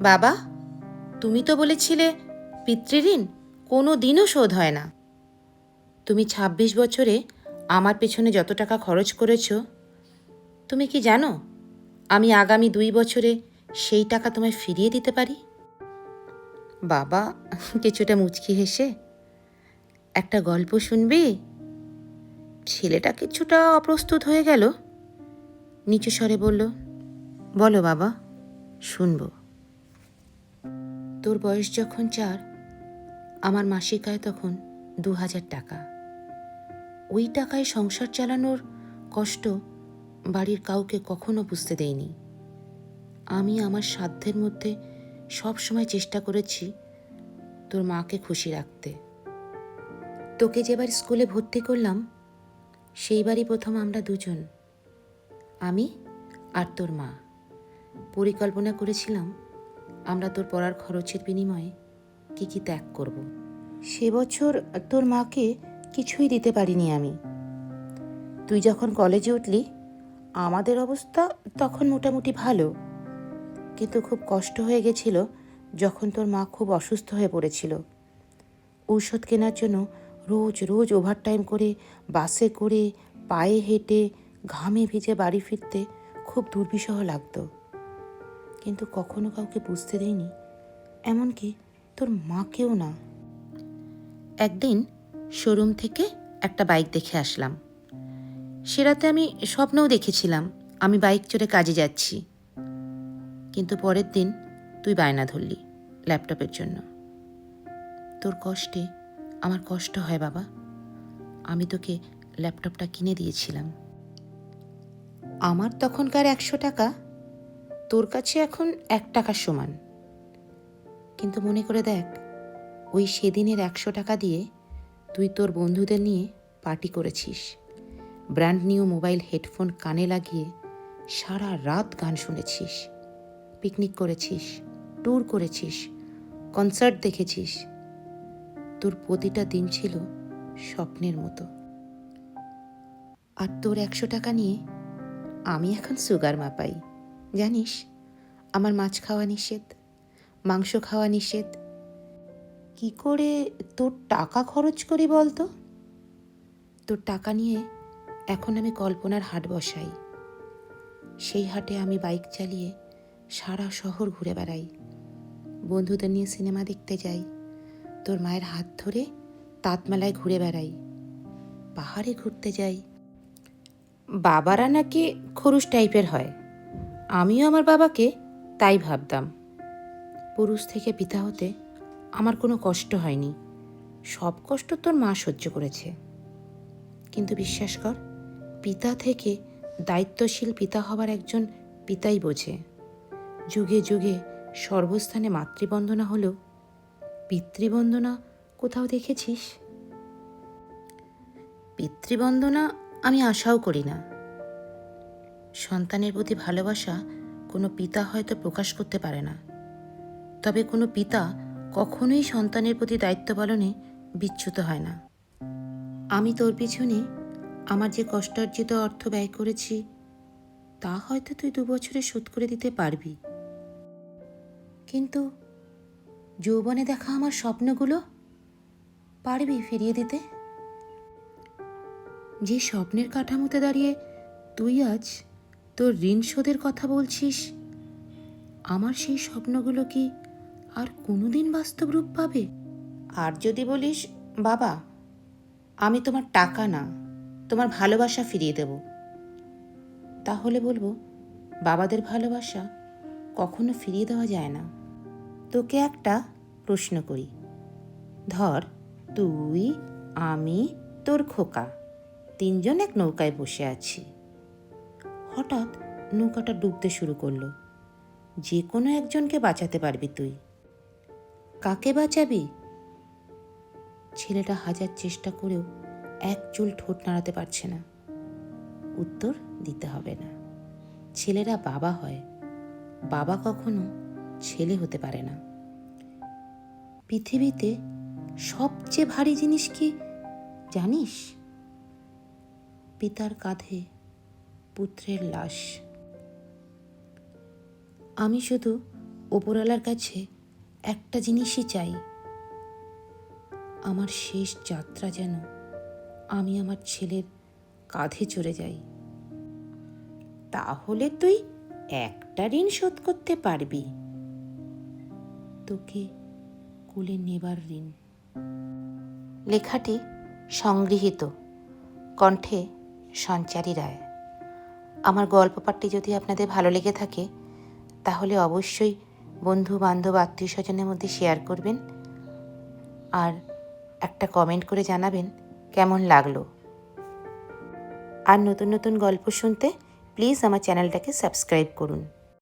বাবা, তুমি তো বলেছিলে পিতৃঋণ কোনো দিনও শোধ হয় না। তুমি ২৬ বছরে আমার পেছনে যত টাকা খরচ করেছ, তুমি কি জানো আমি আগামী দুই বছরে সেই টাকা তোমায় ফিরিয়ে দিতে পারি? বাবা, কিছুটা মুচকি হেসে, একটা গল্প শুনবি? ছেলেটা কিছুটা অপ্রস্তুত হয়ে গেল। নিচু স্বরে বলল, বলো বাবা, শুনব। তোর বয়স যখন চার, আমার মাসিক আয় তখন দু হাজার টাকা। ওই টাকায় সংসার চালানোর কষ্ট বাড়ির কাউকে কখনো বুঝতে দেইনি আমি আমার সাধ্যের মধ্যে সব সময় চেষ্টা করেছি তোর মাকে খুশি রাখতে। তোকে যেবার স্কুলে ভর্তি করলাম সেইবারই প্রথম আমরা দুজন, আমি আর তোর মা। পরিকল্পনা করেছিলাম আমরা তোর পড়ার খরচের বিনিময়ে কি কি ত্যাগ করব। সে বছর তোর মাকে কিছুই দিতে পারিনি আমি। তুই যখন কলেজে উঠলি, আমাদের অবস্থা তখন মোটামুটি ভালো। কিন্তু খুব কষ্ট হয়ে গেছিল যখন তোর মা খুব অসুস্থ হয়ে পড়েছিল। ঔষধ কেনার জন্য রোজ রোজ ওভারটাইম করে, বাসে করে, পায়ে হেঁটে, ঘামে ভিজে বাড়ি ফিরতে খুব দুর্বিষহ লাগতো। কিন্তু কখনো কাউকে বুঝতে দেয়নি। এমনকি তোর মাকেও না। একদিন শোরুম থেকে একটা বাইক দেখে আসলাম। সে রাতে আমি স্বপ্নও দেখেছিলাম, আমি বাইক চড়ে কাজে যাচ্ছি। কিন্তু পরের দিন তুই বায়না ধরলি ল্যাপটপের জন্য। তোর কষ্টে আমার কষ্ট হয় বাবা। আমি তোকে ল্যাপটপটা কিনে দিয়েছিলাম। আমার তখনকার একশো টাকা তোর কাছে এখন এক টাকার সমান। কিন্তু মনে করে দেখ, ওই সেদিনের একশো টাকা দিয়ে তুই তোর বন্ধুদের নিয়ে পার্টি করেছিস। ব্র্যান্ড নিউ মোবাইল হেডফোন কানে লাগিয়ে সারা রাত গান শুনেছিস, পিকনিক করেছিস, ট্যুর করেছিস, কনসার্ট দেখেছিস। তোর প্রতিটা দিন ছিল স্বপ্নের মতো। আর তোর একশো টাকা নিয়ে আমি এখন সুগার মাপাই জানিস, আমার মাছ খাওয়া নিষেধ, মাংস খাওয়া নিষেধ। কি করে তোর টাকা খরচ করি বলতো? তোর টাকা নিয়ে এখন আমি কল্পনার হাট বসাই। সেই হাটে আমি বাইক চালিয়ে সারা শহর ঘুরে বেড়াই। বন্ধুদের নিয়ে সিনেমা দেখতে যাই। তোর মায়ের হাত ধরে তাঁতমেলায় ঘুরে বেড়াই। পাহাড়ে ঘুরতে যাই। বাবারা নাকি খরুশ টাইপের হয়। আমিও আমার বাবাকে তাই ভাবতাম। পুরুষ থেকে পিতা হতে আমার কোনো কষ্ট হয়নি। সব কষ্ট তোর মা সহ্য করেছে। কিন্তু বিশ্বাস কর, পিতা থেকে দায়িত্বশীল পিতা হবার একজন পিতাই বোঝে। যুগে যুগে সর্বস্থানে মাতৃবন্দনা হলেও পিতৃবন্দনা কোথাও দেখেছিস? পিতৃবন্দনা আমি আশাও করি না। সন্তানের প্রতি ভালোবাসা কোনো পিতা হয়তো প্রকাশ করতে পারে না। তবে কোনো পিতা কখনোই সন্তানের প্রতি দায়িত্ব পালনে বিচ্যুত হয় না। আমি তোর পিছনে আমার যে কষ্টার্জিত অর্থ ব্যয় করেছি, তা হয়তো তুই দু বছরে শোধ করে দিতে পারবি। কিন্তু যৌবনে দেখা আমার স্বপ্নগুলো পারবি ফিরিয়ে দিতে? যে স্বপ্নের কাঠামোতে দাঁড়িয়ে তুই আজ তোর ঋণ শোধের কথা বলছিস? আমার সেই স্বপ্নগুলো কি আর কোনোদিন বাস্তব রূপ পাবে? আর যদি বলিস, বাবা, আমি তোমার টাকা না, তোমার ভালোবাসা ফিরিয়ে দেব। তাহলে বলব, বাবাদের ভালোবাসা কখনো ফিরিয়ে দেওয়া যায় না। তোকে একটা প্রশ্ন করি। ধর, তুই, আমি, তোর খোকা, তিনজন এক নৌকায় বসে আছি। হঠাৎ নৌকাটা ডুবতে শুরু করল। যে কোনো একজনকে বাঁচাতে পারবি তুই। কাকে বাঁচাবি? ছেলেটা হাজার চেষ্টা করেও এক চুল ঠোঁট নাড়াতে পারছে না। উত্তর দিতে হবে না। ছেলেরা বাবা হয়। বাবা কখনো ছেলে হতে পারে না। পৃথিবীতে সবচেয়ে ভারী জিনিস কি জানিস? পিতার কাঁধে পুত্রের লাশ। আমি শুধু ওপরওয়ালার কাছে একটা জিনিসই চাই। আমার শেষ যাত্রা যেন আমি আমার ছেলের কাঁধে চড়ে যাই। তাহলে তুই একটা ঋণ শোধ করতে পারবি। তোকে কোলে নেবার ঋণ। লেখাটি সংগৃহীত। কণ্ঠে সঞ্চারী রায়। আমার গল্প পাঠটি যদি আপনাদের ভালো লেগে থাকে, তাহলে অবশ্যই বন্ধু বান্ধব আত্মীয় স্বজনের মধ্যে শেয়ার করবেন। আর একটা কমেন্ট করে জানাবেন কেমন লাগল। আর নতুন নতুন গল্প শুনতে প্লিজ আমার চ্যানেলটাকে সাবস্ক্রাইব করুন।